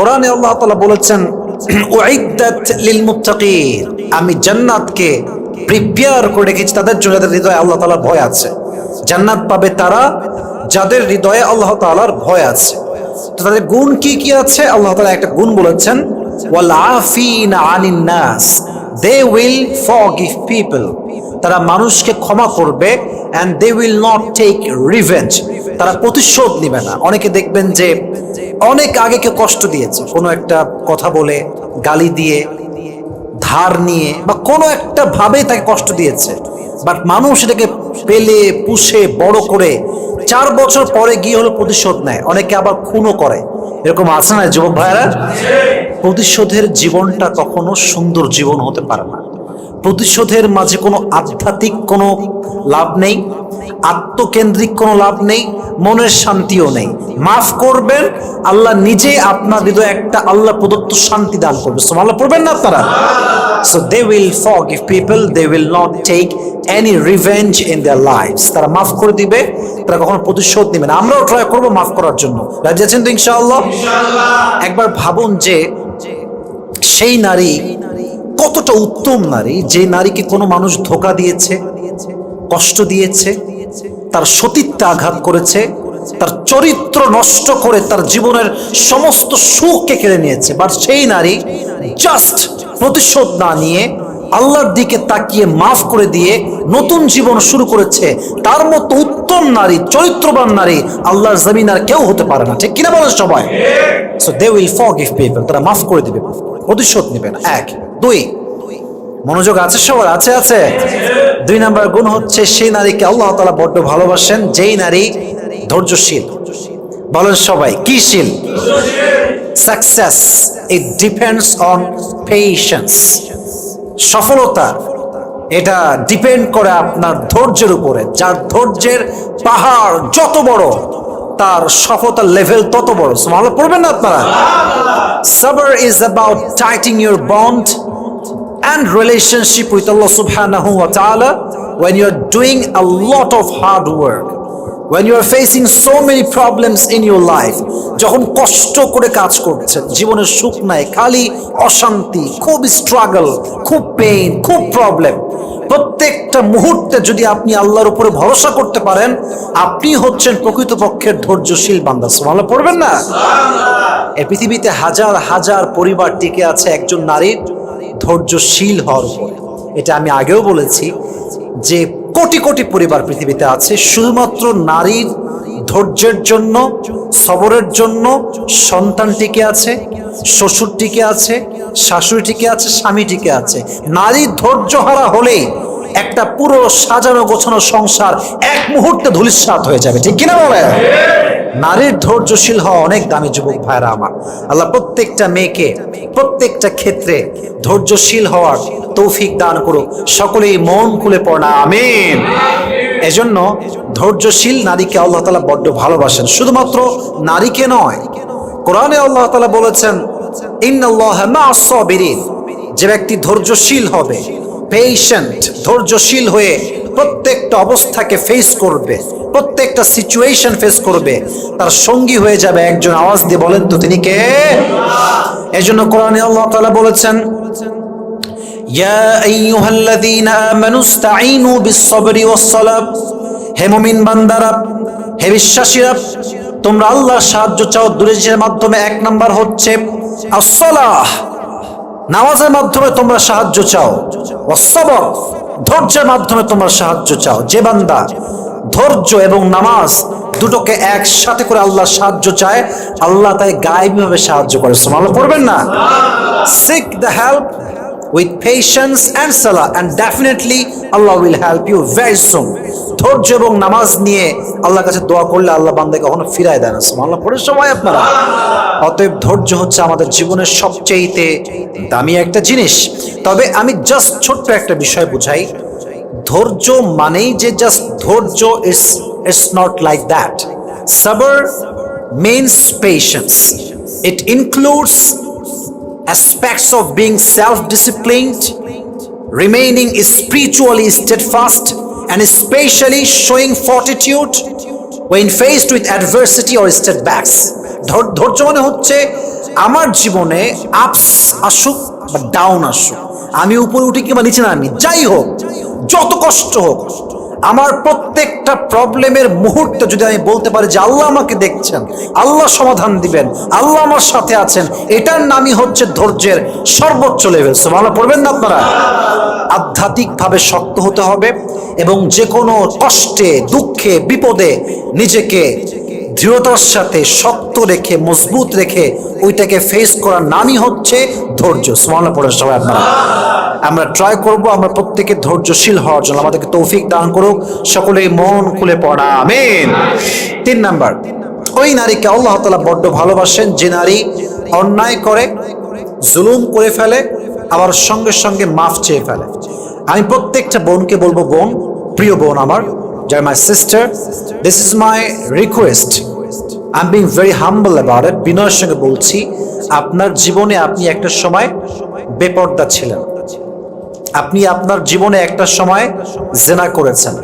কোরআনে আল্লাহ তাআলা বলেছেন আমি জান্নাতকে প্রিপেয়ার করে রেখেছি তাদের জন্য, যাদের হৃদয়ে আল্লাহ তাআলার ভয় আছে। জান্নাত পাবে তারা যাদের হৃদয়ে আল্লাহ তাআলার ভয় আছে। তো তাদের গুণ কি কি আছে? আল্লাহ তাআলা একটা গুণ বলেছেন ওয়াল আফিনা আনিন নাস দে উইল ফরগিভ পিপল তারা মানুষকে ক্ষমা করবে and they will not take revenge তারা প্রতিশোধ নেবে না। অনেকে দেখবেন যে অনেক আগে কেউ কষ্ট দিয়েছে। কোনো একটা কথা বলে গালি দিয়ে ধার নিয়ে বা কোনো একটা ভাবে তাকে কষ্ট দিয়েছে। বাট মানুষ এটাকে পেলে পুষে বড় করে চার বছর পরে গিয়ে হলো প্রতিশোধ নেয়। অনেকে আবার খুনও করে। এরকম আছে না যুবক ভাইরা প্রতিশোধের জীবনটা কখনো সুন্দর জীবন হতে পারে না। প্রতিশোধের মাঝে কোনো আধ্যাত্মিক কোনো লাভ নেই আত্মকেন্দ্রিক কোনো লাভ নেই মনের শান্তিও নেই। মাফ করবেন আল্লাহ নিজে আপনার হৃদয়ে একটা আল্লাহ প্রদত্ত শান্তি দান করবে। সো আল্লাহ পড়বেন না আপনারা? So they will forgive people they will not take any revenge in their lives তারা মাফ করে দিবে তারা কখনো প্রতিশোধ নেবে না। আমরাও ট্রাই করব মাফ করার জন্য। রাজি আছেন তো ইনশাআল্লাহ। একবার ভাবুন যে সেই নারী কতটা উত্তম নারী? যে নারীকে কোনো মানুষ ধোকা দিয়েছে কষ্ট দিয়েছে তার সতীত্বে আঘাত করেছে তার চরিত্র নষ্ট করে তার জীবনের সমস্ত সুখকে কেড়ে নিয়েছে। বাট সেই নারী জাস্ট প্রতিশোধ না নিয়ে আল্লাহর দিকে তাকিয়ে মাফ করে দিয়ে নতুন জীবন শুরু করেছে। তার মতো উত্তম নারী চরিত্রবান নারী আল্লাহর জমিন আর কেউ হতে পারে না। ঠিক কিনা বলেন সবাই? So they will forgive people তারা মাফ করে দিবে প্রতিশোধ নেবে না। এক দুই। মনোযোগ আছে সবার? আছে আছে। দুই নাম্বার গুণ হচ্ছে সেই নারীকে আল্লাহ তালা বড্ড ভালোবাসেন, যেই নারী ধৈর্যশীল। বলেন সবাই, কি শীল? Success it depends on patience সফলতা, এটা ডিপেন্ড করে আপনার ধৈর্যের উপরে। যার ধৈর্যের পাহাড় যত বড় তার সফলতার লেভেল তত বড় ভালো পড়বেন না আপনারা সাবার is about tightening your bond and relationship with Allah subhanahu wa ta'ala when you are doing a lot of hard work when you are facing so many problems in your life যখন কষ্ট করে কাজ করছেন জীবনের সুখ নাই খালি অশান্তি খুব স্ট্রাগল খুব পেইন খুব প্রবলেম প্রত্যেকটা মুহূর্তে যদি আপনি আল্লাহর উপরে ভরসা করতে পারেন, আপনি হচ্ছেন প্রকৃতপক্ষের ধৈর্যশীল বান্দা। সুবহানাল্লাহ, পড়বেন না? এ পৃথিবীতে হাজার হাজার পরিবার টিকে আছে একজন নারীর ধৈর্যশীল হওয়ার উপরে। এটা আমি আগেও বলেছি যে কোটি কোটি পরিবার পৃথিবীতে আছে, শুধুমাত্র নারীর ধৈর্যের জন্য, সবরের জন্য সন্তান টিকে আছে শ্বশুর টিকে আছে শাশুড়ি টিকে আছে স্বামী টিকে আছে। নারী ধৈর্য হারা হলেই একটা পুরো সাজানো গোছানো সংসার এক মুহূর্তে ধুলিস্বাদ হয়ে যাবে। ঠিক কিনা বলে নারীর ধৈর্যশীল হওয়া অনেক দামি যুবক ভাইরা আমার। আল্লাহ প্রত্যেকটা মেয়েকে প্রত্যেকটা ক্ষেত্রে ধৈর্যশীল হওয়ার তৌফিক দান করুক। সকলেই মন খুলে পড়া আমিন। এজন্য ধৈর্যশীল নারীকে আল্লাহ তালা বড্ড ভালোবাসেন। শুধুমাত্র নারীকে নয়, কোরআনে আল্লাহ তালা বলেছেন যে ব্যক্তি ধৈর্যশীল হবে পেশেন্ট ধৈর্যশীল হয়ে প্রত্যেকটা অবস্থাকে ফেস করবে, প্রত্যেকটা সিচুয়েশন ফেস করবে, তার সঙ্গী হয়ে যাবে একজন। আওয়াজ দিয়ে বলেন তো তিনি কে? এজন্য কোরআনে আল্লাহ তালা বলেছেন ইয়া আইয়ুহাল্লাযীনা আমানু ইসতাঈনু বিস-সাবরি তোমরা আল্লাহর সাহায্য চাও। দুরেজের মাধ্যমে এক নাম্বার হচ্ছে as-সালাহ নামাজের মাধ্যমে তোমরা সাহায্য চাও। অসবর ধৈর্যের মাধ্যমে তোমরা সাহায্য চাও। যে বান্দা ধৈর্য এবং নামাজ দুটোকে একসাথে করে আল্লাহ সাহায্য চায়, আল্লাহ তাই গায়েবীভাবে সাহায্য করে। সোমাল পড়বেন না? Seek the help with patience and সালা and definitely Allah will help you very soon ধৈর্য এবং নামাজ নিয়ে আল্লাহর কাছে দোয়া করলে আল্লাহ বান্দা কখনো ফিরায় দেয় না। আল্লাহ পড়ে সময় আপনারা। অতএব ধৈর্য হচ্ছে আমাদের জীবনের সবচেয়েতে দামি একটা জিনিস। তবে আমি জাস্ট ছোট্ট একটা বিষয় বুঝাই। ধৈর্য মানেই যে জাস্ট ধৈর্য is it's not like that সাবার means patience it includes aspects of being self-disciplined remaining spiritually steadfast and especially showing fortitude when faced with adversity or setbacks ধৈর্য মানে হচ্ছে আমার জীবনে আপস আসুক বা ডাউন আসুক আমি উপরে উঠি কিংবা নিচে নামি যাই হোক যত কষ্ট হোক আমার প্রত্যেকটা প্রবলেমের মুহূর্তে যদি আমি বলতে পারি যে আল্লাহ আমাকে দেখছেন, আল্লাহ সমাধান দিবেন, আল্লাহ আমার সাথে আছেন, এটার নামই হচ্ছে ধৈর্যের সর্বোচ্চ লেভেল ভালো পড়বেন না আপনারা? আধ্যাত্মিকভাবে শক্ত হতে হবে এবং যে কোনো কষ্টে, দুঃখে, বিপদে নিজেকে দৃঢ়তার সাথে শক্ত রেখে, মজবুত রেখে ওইটাকে ফেস করার নামই হচ্ছে ধৈর্য। সোমালা পড়ে সবাই আপনারা। আমরা ট্রাই করব, আমরা প্রত্যেকে ধৈর্যশীল হওয়ার জন্য। আমাদেরকে তৌফিক দান করুক। সকলেই মন খুলে পড়া। আমিন। তিন নাম্বার, ওই নারীকে আল্লাহ তালা বড্ড ভালোবাসেন। যে নারী অন্যায় করে, জুলুম করে ফেলে, আবার সঙ্গে সঙ্গে মাফ চেয়ে ফেলে। আমি প্রত্যেকটা বোনকে বলব, বোন, প্রিয় বোন আমার my sister this is my request I am being very humble about it বিনয়ের সঙ্গে বলছি, আপনার জীবনে আপনি একটা সময় বেপর্দা ছিলেন। আপনি আপনার জীবনে একটা সময় জেনা করেছেন।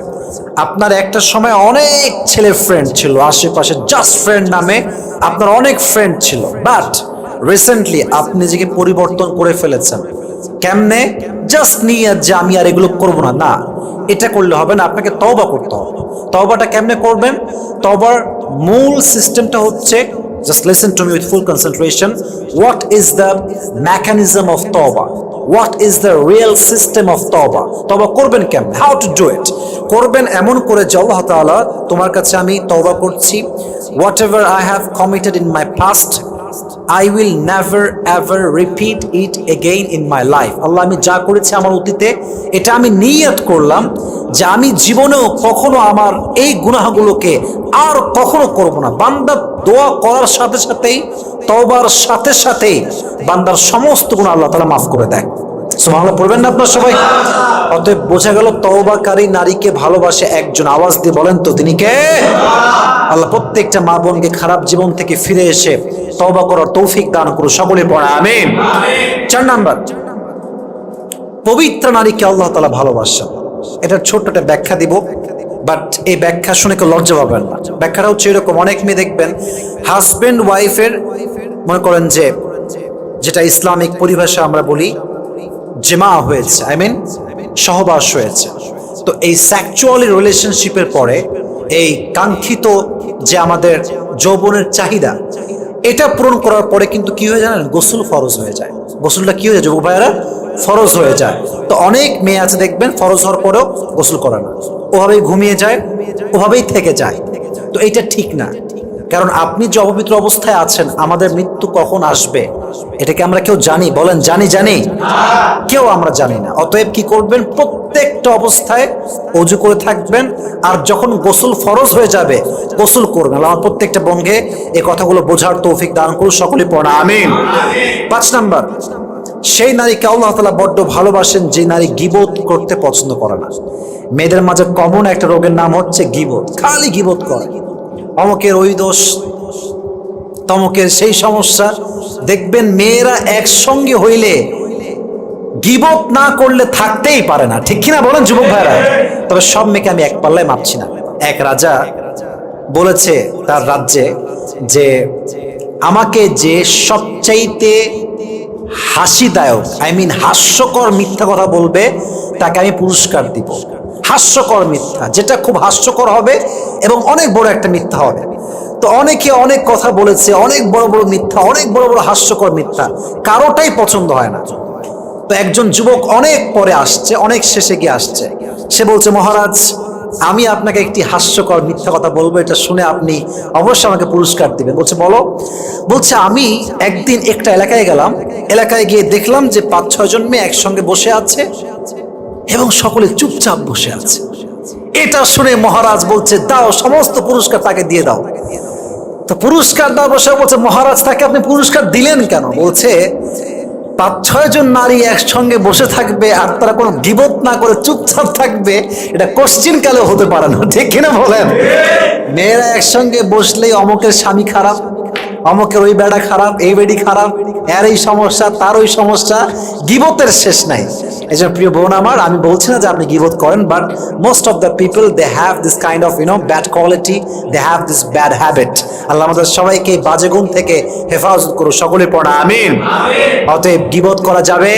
আপনার একটা সময় অনেক ছেলে ফ্রেন্ড ছিল, আশেপাশে জাস্ট ফ্রেন্ড নামে আপনার অনেক ফ্রেন্ড ছিল। বাট রিসেন্টলি আপনি নিজেকে পরিবর্তন করে ফেলেছেন। কেমনে জাস্ট নিয়ে যে আমি আর এগুলো করব না না, এটা করলে হবে না, আপনাকে তওবা করতে হবে তওবাটা কেমনে করবেন তওবার মূল সিস্টেমটা হচ্ছে, Just listen to me with full concentration. What is the mechanism of Tawbah? What is the real system of Tawbah? তবা করবেন কেমন হাউ টু ডু ইট করবেন এমন করে যে আল্লাহ তাআলা, তোমার কাছে আমি তওবা করছি whatever I have committed in my past I will never ever repeat it again in my life আল্লাহ, আমি যা করেছি আমার অতীতে, এটা আমি নিয়াত করলাম যে আমি জীবনেও কখনো আমার এই গুনাহগুলোকে আর কখনো করব না। বান্দার দোয়া করার সাথে সাথেই তবার সাথে সাথেই বান্দার সমস্ত গুণ আল্লাহ তালা মাফ করে দেয়। সুবহানাল্লাহ, পড়বেন না আপনার সবাই? অতএব বোঝা গেল তওবাকারী নারীকে ভালোবাসে একজন। আওয়াজ দিয়ে বলেন তো, তিনি কে? আল্লাহ প্রত্যেকটা মা বোনকে খারাপ জীবন থেকে ফিরে এসে তওবা করার তৌফিক দান করুন। সকলে পড়া, আমিন। চার নাম্বার। পবিত্র নারীকে আল্লাহ তালা ভালোবাসেন। এটার ছোট্ট একটা ব্যাখ্যা দিব, বাট এই ব্যাখ্যা শুনে কেউ লজ্জা পাবেন না। ব্যাখ্যাটা হচ্ছে এরকম, অনেক মেয়ে দেখবেন হাজবেন্ড ওয়াইফের মনে করেন যে, যেটা ইসলামিক পরিভাষা আমরা বলি জেমা হয়েছে আই মিন সহবাস হয়েছে। তো এই সেক্সুয়ালি রিলেশনশিপের পরে এই কাঙ্ক্ষিত যে আমাদের যৌবনের চাহিদা, এটা পূরণ করার পরে কিন্তু কি হয়ে জানেন? গোসল ফরজ হয়ে যায়। গোসলটা কি হয়ে যায় যুবক ভাইয়েরা? ফরজ হয়ে যায়। তো অনেক মেয়ে আছে দেখবেন, ফরজ হওয়ার পরেও গোসল করে না। ওভাবেই ঘুমিয়ে যায়, ওভাবেই থেকে যায়। তো এইটা ঠিক না। কারণ আপনি যে অপবিত্র অবস্থায় আছেন, আমাদের মৃত্যু কখন আসবে? এটাকে আমরা কেউ জানি? বলেন, জানি জানি। কেউ আমরা জানি না। অতএব কি করবেন? প্রত্যেকটা অবস্থায় অজু করে থাকবেন, আর যখন গোসল ফরজ হয়ে যাবে, গোসল করবেন। আমার প্রত্যেকটা বঙ্গে এই কথাগুলো বোঝার তৌফিক দান করুন, সকলে পড়া, আমিন। পাঁচ নাম্বার, সেই নারীকে আল্লাহ তালা বড্ড ভালোবাসেন, যে নারী গিবোধ করতে পছন্দ করে না। মেয়েদের মাঝে কমন একটা রোগের নাম হচ্ছে গিবোধ খালি গিবোধ করে। অমকের ওই দোষ, তমকের সেই সমস্যা। দেখবেন মেয়েরা একসঙ্গে হইলে গিবত না করলে থাকতেই পারে না। ঠিক কিনা বলেন যুবক ভাইরা? তবে সব মেয়েকে আমি এক পাল্লায় মাপছি না। এক রাজা বলেছে তার রাজ্যে যে, আমাকে যে সবচাইতে হাসিদায়ক আই মিন হাস্যকর মিথ্যা কথা বলবে, তাকে আমি পুরস্কার দিব। হাস্যকর মিথ্যা, যেটা খুব হাস্যকর হবে এবং অনেক বড় একটা মিথ্যা হবে। তো অনেকে অনেক কথা বলেছে, অনেক বড় বড় মিথ্যা, অনেক বড় বড় হাস্যকর মিথ্যা, কারোটাই পছন্দ হয় না। তো একজন যুবক অনেক পরে আসছে, অনেক শেষে গিয়ে আসছে। সে বলছে, মহারাজ, আমি আপনাকে একটি হাস্যকর মিথ্যা কথা বলব, এটা শুনে আপনি অবশ্যই আমাকে পুরস্কার দিবেন। বলছে, বলো। বলছে, আমি একদিন একটা এলাকায় গেলাম, এলাকায় গিয়ে দেখলাম যে পাঁচ ছয় জন মেয়ে একসঙ্গে বসে আছে এবং সকলে চুপচাপ বসে আছে। এটা শুনে মহারাজ বলছে দাও সমস্ত পুরস্কার তাকে দিয়ে দাও। তো পুরস্কার দাও বসে বলছে মহারাজ তাকে আপনি পুরস্কার দিলেন কেন? বলছে পাঁচ ছয় জন নারী একসঙ্গে বসে থাকবে আর তারা কোনো গিবত না করে চুপচাপ থাকবে এটা কোশ্চিন কালেও হতে পারে না ঠিক কিনা বলেন? মেয়েরা একসঙ্গে বসলেই অমকের স্বামী খারাপ। অমকের ওই বেড়া খারাপ, এই বেডি খারাপ, এর এই সমস্যা, তার ওই সমস্যা, গিবতের শেষ নাই। এই জন্য প্রিয় বোন আমার, আমি বলছি না যে আপনি গিবত করেন but most of the people they have this kind of you know bad quality they have this bad habit আল্লাহ আমাদের সবাইকে বাজে গুণ থেকে হেফাজত করো সকলে পড়া, আমিন। অতএব গিবত করা যাবে?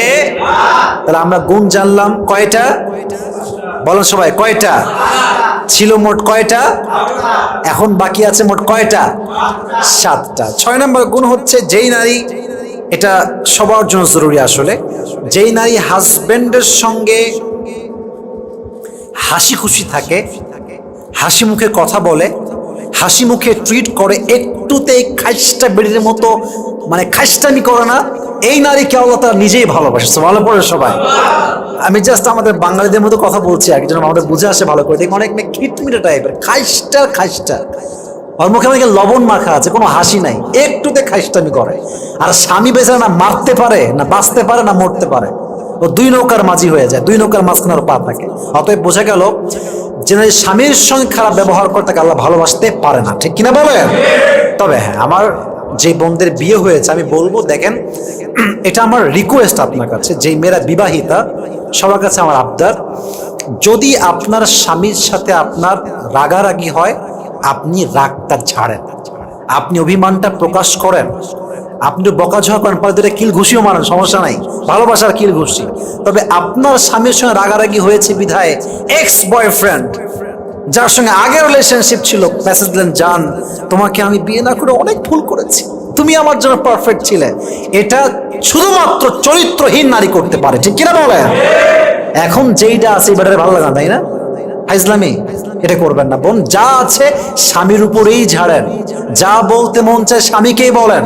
তাহলে আমরা গুণ জানলাম, কয়টা? বলেন সবাই, কয়টা? ছিল মোট কয়টা? এখন বাকি আছে মোট কয়টা? সাতটা। ছয় নম্বর গুণ হচ্ছে যেই নারী, এটা সবার জন্য জরুরি আসলে, যেই নারী হাজবেন্ডের সঙ্গে হাসি খুশি থাকে, হাসি মুখে কথা বলে, হাসি মুখে ট্রিট করে, একটুতেই খাইস্টা বেড়ির মতো মানে খাইস্টামি করে না এই নারীকে আল্লাহ তারা নিজেই ভালোবাসে ভালো পড়ে সবাই। আমি জাস্ট আমাদের বাঙালিদের মতো কথা বলছি আর যেন আমাদের বুঝে আসে ভালো করে দেখি অনেক মেয়ে খিটমিটে টাইপের খাইস্টার খাইস্টা ওর মুখে মুখে লবণ মাখা আছে কোনো হাসি নাই একটুতে খাইস্টামি করে। আর স্বামী বেচারা না মারতে পারে না বাঁচতে পারে না মরতে পারে। ও দুই নৌকার মাঝি হয়ে যায় দুই নৌকার মাঝখানে ওর পা থাকে। অতএব বোঝা গেল যে নারী স্বামীর সঙ্গে খারাপ ব্যবহার করে তাকে আল্লাহ ভালোবাসতে পারে না ঠিক কিনা বলেন? তবে হ্যাঁ আমার যে বোনদের বিয়ে হয়েছে, আমি বলব, দেখেন, এটা আমার রিকোয়েস্ট আপনার কাছে, যেই মেয়েরা বিবাহিতা, সবার কাছে আমার আবদার। যদি আপনার স্বামীর সাথে আপনার রাগারাগি হয়, আপনি রাগটা ছাড়েন। আপনি অভিমানটা প্রকাশ করেন। আপনি তো বকাঝকা করেন পরে দুটো কিল ঘুষিও মারেন সমস্যা নাই। ভালোবাসার কিল ঘুষি তবে আপনার স্বামীর সঙ্গে রাগারাগি হয়েছে বিধায় এক্স বয়ফ্রেন্ড যার সঙ্গে আগের রিলেশনশিপ ছিল মেসেজ দিলেন, জান, তোমাকে আমি বিয়ে না করে অনেক ভুল করেছি। তুমি আমার জন্য পারফেক্ট ছিলে। এটা শুধুমাত্র চরিত্রহীন নারী করতে পারে। ঠিক কিনা বলেন? এখন যেইটা আছে, এবারে ভালো লাগা, তাই না? ইসলামী এটা করবেন না। বোন, যা আছে স্বামীর উপরেই ঝাড়েন। যা বলতে মন চায় স্বামীকেই বলেন।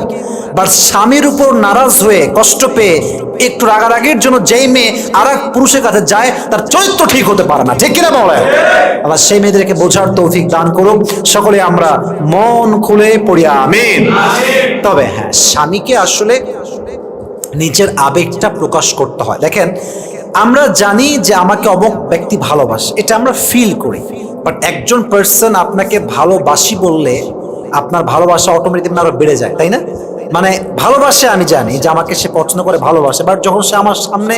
স্বামীর উপর নারাজ হয়ে কষ্ট পেয়ে একটু রাগারাগির জন্য যেই মেয়ে আর এক পুরুষের কাছে যায়, তার চরিত্র ঠিক হতে পারে না। ঠিক কিনা বলেন? আল্লাহ সেই মেয়েদেরকে বোঝার তৌফিক দান করুক। সকলে আমরা মন খুলে পড়ি, আমিন। তবে হ্যাঁ স্বামীকে আসলে নিজের আবেগটা প্রকাশ করতে হয়। দেখেন, আমরা জানি যে আমাকে অমুক ব্যক্তি ভালোবাসে, এটা আমরা ফিল করি। বাট একজন পার্সন আপনাকে ভালোবাসি বললে আপনার ভালোবাসা অটোমেটিক আরও বেড়ে যায়, তাই না? মানে ভালোবাসে আমি জানি যে আমাকে সে পছন্দ করে ভালোবাসে বাট যখন সে আমার সামনে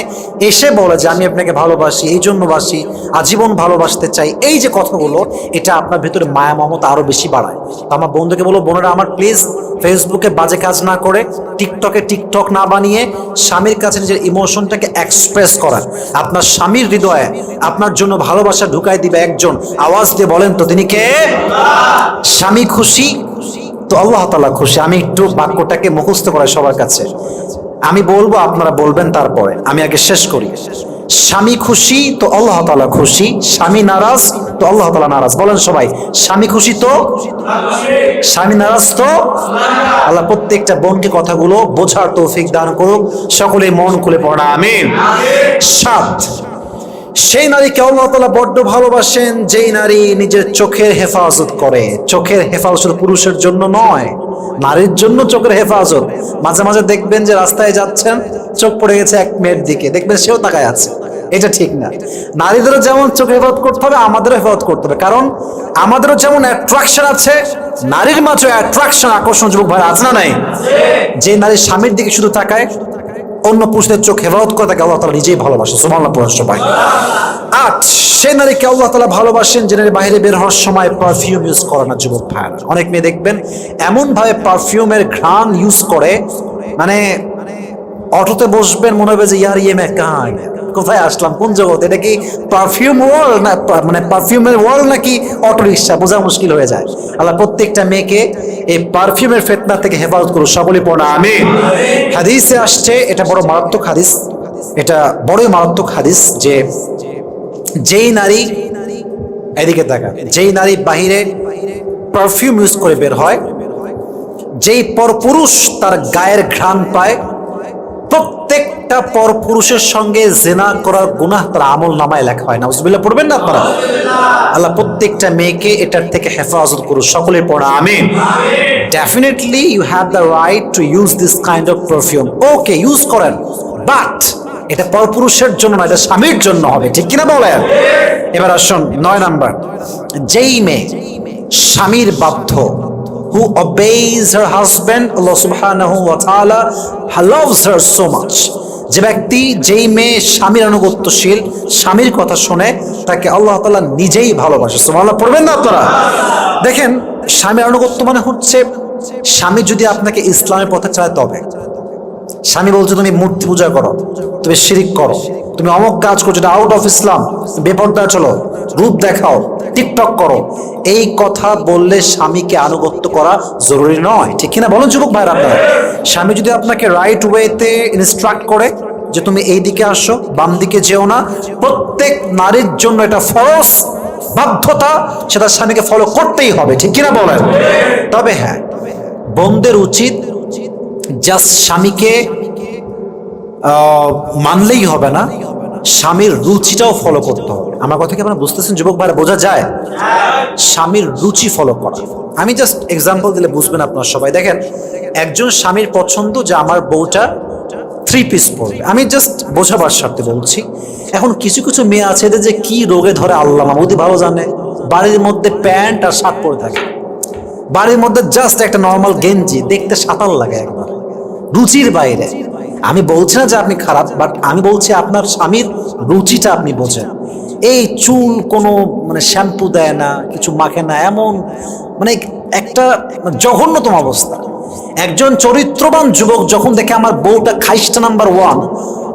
এসে বলে যে আমি আপনাকে ভালোবাসি, এই জন্য বাসি, আজীবন ভালোবাসতে চাই, এই যে কথাগুলো, এটা আপনার ভিতরে মায়া, মমতা আরও বেশি বাড়ায়। আমার বন্ধুকে বলো বোনেরা, আমার প্লিজ ফেসবুকে বাজে কাজ না করে টিকটকে টিকটক না বানিয়ে স্বামীর কাছে নিজের ইমোশনটাকে এক্সপ্রেস করার। আপনার স্বামীর হৃদয়ে আপনার জন্য ভালোবাসা ঢুকাই দিবে একজন। আওয়াজ দিয়ে বলেন তো, তিনি কে? স্বামী খুশি? তো আল্লাহ তালা খুশি, আমি একটু বাক্যটাকে মুখস্থ করাই সবার কাছে। আমি বলব, আপনারা বলবেন তারপরে। আমি আগে শেষ করি। স্বামী খুশি তো আল্লাহ তালা খুশি, স্বামী নারাজ তো আল্লাহ তালা নারাজ। বলেন সবাই, স্বামী খুশি তো? স্বামী নারাজ তো? আল্লাহ প্রত্যেকটা বোনকে কথাগুলো বোঝার তৌফিক দান করুক। সকলে মন খুলে পড়া আমিন। সাত। সেই নারীকে আল্লাহ তালা বড্ড ভালোবাসেন, যেই নারী নিজের চোখের হেফাজত করে। চোখের হেফাজত পুরুষের জন্য নয়, নারীর জন্য চোখের হেফাজত। মাঝে মাঝে দেখবেন যে রাস্তায় যাচ্ছেন, চোখ পড়ে গেছে এক মেয়ের দিকে। দেখবেন সেও তাকায় আছে। এটা ঠিক না। নারীদেরও যেমন চোখ হেফাজত করতে হবে, আমাদেরও হেফাজত করতে হবে। কারণ আমাদেরও যেমন অ্যাট্রাকশন আছে, নারীর মাঝে অ্যাট্রাকশন আকর্ষণ, যুবক ভাই আছে না নাই? যে নারী স্বামীর দিকে শুধু তাকায় অন্য পুরুষদের চোখ হেফাজত করে তাকে আল্লাহ তালা নিজেই ভালোবাসে। সুমাল্লা পুরুষ সবাই। আট, সে নারীকে আল্লাহ তালা ভালোবাসেন যে নারী বাইরে বের হওয়ার সময় পারফিউম ইউজ করে না, যুবক ভাইয়েরা অনেক মেয়ে দেখবেন, এমনভাবে পারফিউমের ঘ্রাণ ইউজ করে মানে অটোতে বসবেন, মনে হবে যে, ইয়ার ইয়ে মে কান কোথায় আসলাম? কোন জগৎ? এটা কি পারফিউম ওয়ার্ল্ড না মানে পারফিউমের ওয়ার্ল্ড নাকি অটো রিক্সা বোঝা মুশকিল হয়ে যায়। আল্লাহ প্রত্যেকটা মেয়েকে এই পারফিউমের ফেতনা থেকে হেফাজত করুন সকলে পড়া আমি হাদিসে আসছে, এটা বড় মারাত্মক হাদিস। এটা বড়ই মারাত্মক হাদিস যে, যেই নারী, এদিকে তাকা যেই নারী বাহিরে পারফিউম ইউজ করে বের হয়, যেই পরপুরুষ তার গায়ের ঘ্রাণ পায় প্রত্যেকটা পরপুরুষের সঙ্গে জেনা করার গুনাহ তার আমল নামায় লেখা হয়। না বুঝবিল্লা পড়বেন না আপনারা? আল্লাহ প্রত্যেকটা মেয়েকে এটার থেকে হেফাজত করুন সকলে পড়া আমি definitely you have the right to use this kind of perfume okay use করেন। বাট এটা পরপুরুষের জন্য না, এটা স্বামীর জন্য হবে, ঠিক কিনা বলেন? এবার আসুন, নয় নাম্বার। যেই মেয়ে স্বামীর বাধ্য who obeys her husband, Allah subhanahu wa ta'ala loves her so much. যে ব্যক্তি, যেই মেয়ে স্বামীর আনুগত্যশীল, স্বামীর কথা শুনে, তাকে আল্লাহ তাআলা নিজেই ভালোবাসে। সুবহানাল্লাহ, পড়বেন না আপনারা? দেখেন, স্বামীর অনুগত্য মানে হচ্ছে, স্বামী যদি আপনাকে ইসলামের পথে চায় তবে। স্বামী বলছে, তুমি মূর্তি পূজা করো, তুমি শিরিক করো, তুমি অমক কাজ করছ, এটা আউট অফ ইসলাম বেপর্দা চলো। রূপ দেখাও, টিকটক করো। এই কথা বললে স্বামীকে আনুগত্য করা জরুরি নয়। ঠিক কিনা? বলুন যুবক ভাইরা আপনারা। স্বামী যদি আপনাকে রাইট ওয়েতে ইনস্ট্রাক্ট করে যে তুমি এই দিকে আসো বাম দিকে যেও না, প্রত্যেক নারীর জন্য এটা ফরজ বাধ্যতা, সেটা স্বামীকে ফলো করতেই হবে। ঠিক কিনা বলেন? তবে হ্যাঁ বোনদের উচিত জাস্ট স্বামীকে মানলেই হবে না। স্বামীর রুচিটাও ফলো করতে হবে। আমার কথা কি আপনারা বুঝতেছেন, যুবক ভাইরা, বোঝা যায়? স্বামীর রুচি ফলো করা। আমি জাস্ট এক্সাম্পল দিলে বুঝবেন আপনারা সবাই। দেখেন, একজন স্বামীর পছন্দ যে আমার বউটা থ্রি পিস পরবে। আমি জাস্ট বোঝাবার স্বার্থে বলছি, এখন কিছু কিছু মেয়ে আছে যে কি রোগে ধরে আল্লাহ মামুদি ভালো জানে। বাড়ির মধ্যে প্যান্ট আর শার্ট পরে থাকে। বাড়ির মধ্যে জাস্ট একটা নর্মাল গেঞ্জি, দেখতে সাঁতার লাগে একবার। রুচির বাইরে। আমি বলছি না যে আপনি খারাপ বাট আমি বলছি আপনার স্বামীর রুচিটা আপনি বোঝেন। এই চুল কোনো মানে শ্যাম্পু দেয় না, কিছু মাখে না, এমন মানে একটা জঘন্যতম অবস্থা। একজন চরিত্রবান যুবক যখন দেখে আমার বউটা খাইস্টা নাম্বার ওয়ান,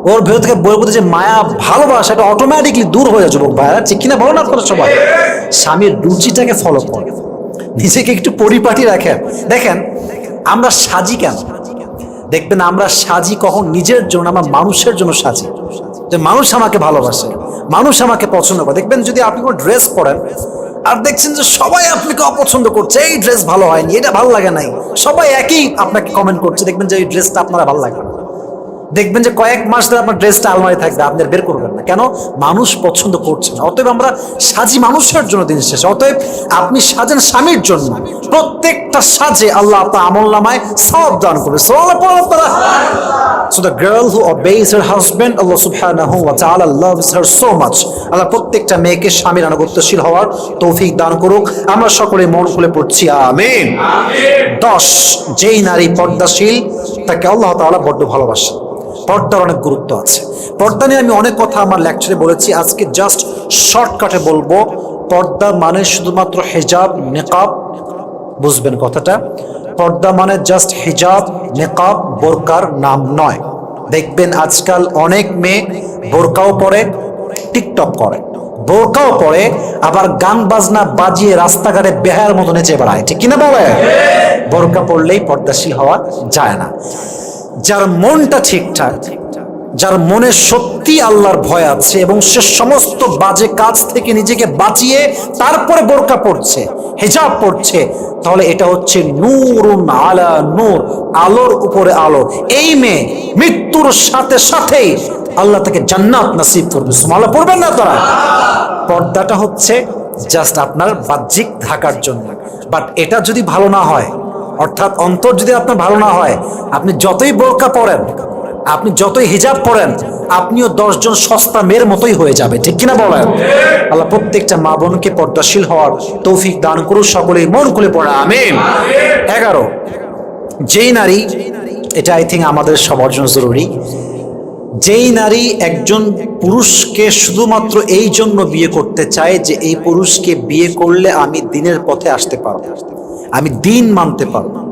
ওর ভেতর থেকে বইয়ের প্রতি যে মায়া, ভালোবাসা, এটা অটোমেটিকলি দূর হয়ে যায় যুবক ভাইরা। ঠিক কিনা বলো না আপনারা সবাই? স্বামীর রুচিটাকে ফলো করে নিজেকে একটু পরিপাটি রাখেন। দেখেন, আমরা সাজি কেন? দেখবেন আমরা সাজি কখন নিজের জন্য, আমার মানুষের জন্য সাজি যে মানুষ আমাকে ভালোবাসে, মানুষ আমাকে পছন্দ করে দেখবেন যদি আপনি কোনো ড্রেস পরেন, আর দেখছেন যে সবাই আপনাকে অপছন্দ করছে, এই ড্রেস ভালো হয়নি, এটা ভালো লাগে নাই, সবাই একই আপনাকে কমেন্ট করছে, দেখবেন যে এই ড্রেসটা আপনারা ভালো লাগে না। দেখবেন যে কয়েক মাস ধরে আপনার ড্রেসটা আলমারি থাকবে আপনি বের করবেন না। কেন? মানুষ পছন্দ করছে না। অতএব আমরা সাজি মানুষের জন্য দিন শেষে। অতএব আপনি সাজেন স্বামীর জন্য। প্রত্যেকটা সাজে আল্লাহ আপনার আমল নামায় সব দান করবে। So the girl who obeys her husband, Allah subhanahu wa ta'ala loves her so much. আল্লাহ প্রত্যেকটা মেয়েকে স্বামীর আনুগত্যশীল হওয়ার তৌফিক দান করুক। আমরা সকলে মন খুলে পড়ছি আমিন। দশ যেই নারী পর্দাশীল তাকে আল্লাহ তাআলা বড্ড ভালোবাসেন। পর্দার অনেক গুরুত্ব আছে। পর্দা নিয়ে আমি অনেক কথা আমার লেকচারে বলেছি। আজকে জাস্ট শর্টকাটে বলব, পর্দা মানে শুধুমাত্র হেজাব, নেকাব, বুঝবেন কথাটা? পর্দা মানে জাস্ট হিজাব, নেকাব, বোরকার নাম নয়। দেখবেন আজকাল অনেক মেয়ে বোরকাও পরে, টিকটক করে। বোরকাও পরে, আবার গান বাজনা বাজিয়ে রাস্তাঘাটে বেহার মতো নেচে বেড়ায়। ঠিক কিনা বলে বোরকা পড়লেই পর্দাশীল হওয়া যায় না। যার মনটা ঠিকঠাক, যার মনে সত্যি আল্লাহর ভয় আছে এবং সে সমস্ত বাজে কাজ থেকে নিজেকে বাঁচিয়ে তারপরে বোরকা পড়ছে হেজাব পড়ছে তাহলে এটা হচ্ছে নূরুন আলা নূর, আলোর উপরে আলো। এই মেয়ে মৃত্যুর সাথে সাথেই আল্লাহ তাকে জান্নাত নাসিব করবে। সুমালা পড়বেন না তারা? পর্দাটা হচ্ছে জাস্ট আপনার বাহ্যিক থাকার জন্য। বাট এটা যদি ভালো না হয় অর্থাৎ অন্তর যদি আপনার ভালো না হয় আপনি যতই বোরকা পড়েন আপনি যতই হিজাব পরেন আপনিও দশজন সস্তা মেয়ের মতোই হয়ে যাবে। ঠিক কিনা বলেন? আল্লাহ প্রত্যেকটা মা বোনকে পর্দাশীল হওয়ার তৌফিক দান করুন সকলেই মন খুলে পড়া আমিন। এগারো যেই নারী এটা আই থিঙ্ক আমাদের সবার জন্য জরুরি যেই নারী একজন পুরুষকে শুধুমাত্র এই জন্য বিয়ে করতে চায় যে এই পুরুষকে বিয়ে করলে আমি দিনের পথে আসতে পারব। আমি দিন মানতে পারব।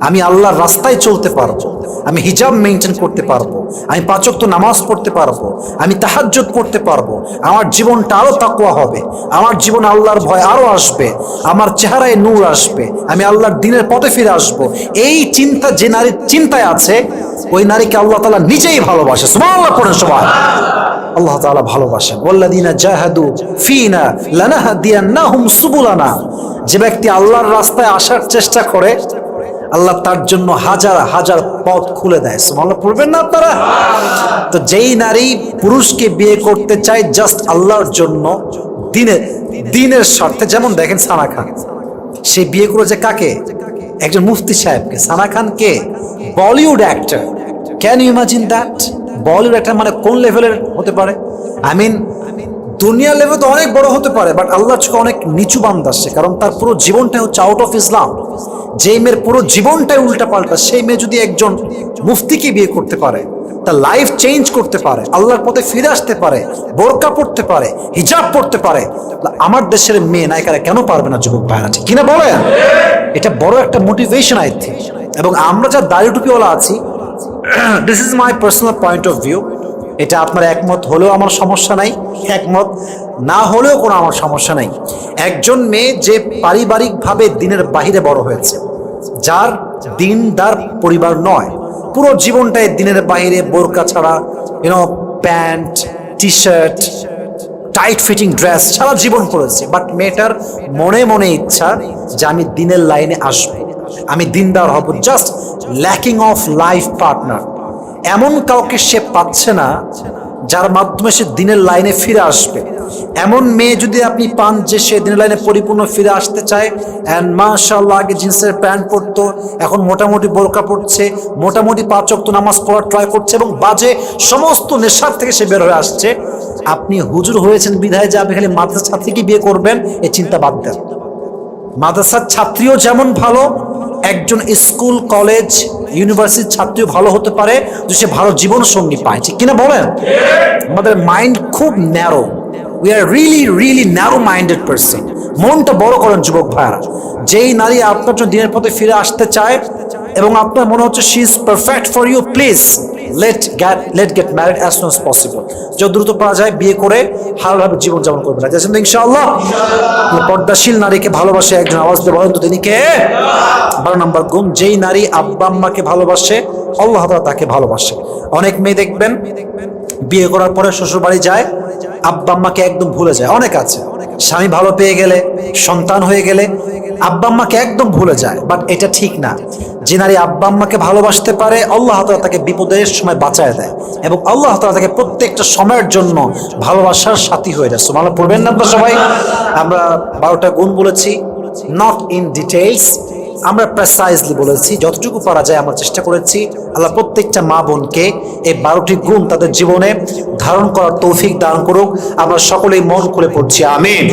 আমি আল্লাহর রাস্তায় চলতে পারব। আমি হিজাব মেনটেন করতে পারব। আমি পাচক তো নামাজ পড়তে পারব। আমি তাহাজ্জুদ করতে পারব। আমার জীবনটা আরও তাকুয়া হবে। আমার জীবন আল্লাহর ভয় আরও আসবে। আমার চেহারায় নূর আসবে। আমি আল্লাহর দিনের পথে ফিরে আসব। এই চিন্তা যে নারীর চিন্তায় আছে, ওই নারীকে আল্লাহ তাআলা নিজেই ভালোবাসে। সুবহানাল্লাহ পড়েন সবাই। আল্লাহ তাআলা ভালোবাসেন। ওয়াল্লাযীনা জাহাদু ফিনা লানাহদিয়ান্নাহুম সুবুলানা। যে ব্যক্তি আল্লাহর রাস্তায় আসার চেষ্টা করে আল্লাহ তার জন্য হাজার হাজার পথ খুলে দেয়। সুবহানাল্লাহ, পড়বেন না আপনারা? তো যেই নারী পুরুষকে বিয়ে করতে চায় জাস্ট আল্লাহর জন্য, দিনের দিনের স্বার্থে, যেমন দেখেন সানা খান। সে বিয়ে করেছে কাকে? একজন মুফতি সাহেবকে। সানা খান কে? Bollywood actor. Can you imagine that Bollywood actor মানে কোন লেভেলের হতে পারে? আই মিন দুনিয়া লেভেল তো অনেক বড় হতে পারে বাট আল্লাহর চোখে অনেক নিচু বান্দা সে কারণ তার পুরো জীবনটাই হচ্ছে আউট অফ ইসলাম যেই মেয়ের পুরো জীবনটাই উল্টা পাল্টা সেই মেয়ে যদি একজন মুফতিকে বিয়ে করতে পারে, তার লাইফ চেঞ্জ করতে পারে, আল্লাহর পথে ফিরে আসতে পারে, বোরকা পড়তে পারে, হিজাব পড়তে পারে আমার দেশের মেয়ে নায়িকারা কেন পারবে না, যুবক ভাইরা ঠিক কিনা বলেন? এটা বড় একটা মোটিভেশন আই থিঙ্ক এবং আমরা যা দাড়ি টুপিওয়ালা আছি this is my personal point of view এটা আপনার একমত হলেও আমার সমস্যা নাই, একমত না হলেও কোনো আমার সমস্যা নাই। একজন মেয়ে যে পারিবারিকভাবে দিনের বাহিরে বড় হয়েছে, যার দিনদার পরিবার নয়, পুরো জীবনটাই দিনের বাইরে বোরকা ছাড়া you know pant T shirt tight fitting dress সারা জীবন পড়েছে বাট মেয়েটার মনে মনে ইচ্ছা যে আমি দিনের লাইনে আসব, আমি দিনদার হব just lacking of life partner এমন কাউকে সে পাচ্ছে না যার মাধ্যমে সে দিনের লাইনে ফিরে আসবে। এমন মেয়ে যদি আপনি পান যে সে দিনের লাইনে পরিপূর্ণ ফিরে আসতে চায় অ্যান্ড মাশাল্লাহ আগে জিন্সের প্যান্ট পরতো, এখন মোটামুটি বোরকা পড়ছে মোটামুটি পাঁচ অক্ত নামাজ পড়ার ট্রাই করছে এবং বাজে সমস্ত নেশার থেকে সে বের হয়ে আসছে। আপনি হুজুর হয়েছেন, বিধায় যে আপনি খালি মাদ্রাসা ছাত্রীকে বিয়ে করবেন? এই চিন্তা বাদ দেন। মাদ্রাসার ছাত্রীও যেমন ভালো একজন স্কুল, কলেজ, ইউনিভার্সিটির ছাত্রীও ভালো হতে পারে যে সে ভালো জীবন সঙ্গী পায়। ঠিক কিনা বলেন? আমাদের মাইন্ড খুব narrow we are really really narrow minded person মনটা বড় করেন যুবক ভাইয়ারা। যেই নারী আপনার জন্য দিনের পথে ফিরে আসতে চায় এবং আপনার মনে হচ্ছে she is perfect for you please let get let get married as soon as possible যত দ্রুত পাওয়া যায় বিয়ে করে হালভাবে জীবনযাপন করবে না। যাচ্ছেন তো ইনশাআল্লাহ? পর্দাশীল নারীকে ভালোবাসে একজন আওয়াজ দিয়ে বলেন তো তিনি কে? বারো নম্বর, গুণ যেই নারী আব্বা আম্মাকে ভালোবাসে, আল্লাহ তাকে ভালোবাসে। অনেক মেয়ে দেখবেন বিয়ে করার পরে শ্বশুর বাড়ি যায়, আব্বা আম্মাকে একদম ভুলে যায়। অনেক আছে। স্বামী ভালো পেয়ে গেলে, সন্তান হয়ে গেলে আব্বা আম্মাকে একদম ভুলে যায় বাট এটা ঠিক না। যে নারী আব্বা আম্মাকে ভালোবাসতে পারে, আল্লাহ তাআলা তাকে বিপদের সময় বাঁচায় দেয় এবং আল্লাহ তাআলা তাকে প্রত্যেকটা সময়ের জন্য ভালোবাসার সাথী হয়ে যায়। সুমালা পড়বেন না আপনারা সবাই? আমরা বারোটা গুণ বলেছি নট ইন ডিটেলস আমরা প্রেসাইজলি বলেছি, যতটুকু পারা যায় আমরা চেষ্টা করেছি আল্লাহ প্রত্যেকটা মা বোনকে এই বারোটি গুণ তাদের জীবনে ধারণ করার তৌফিক দান করুক। আমরা সকলেই মন খুলে পড়ছি, আমিন।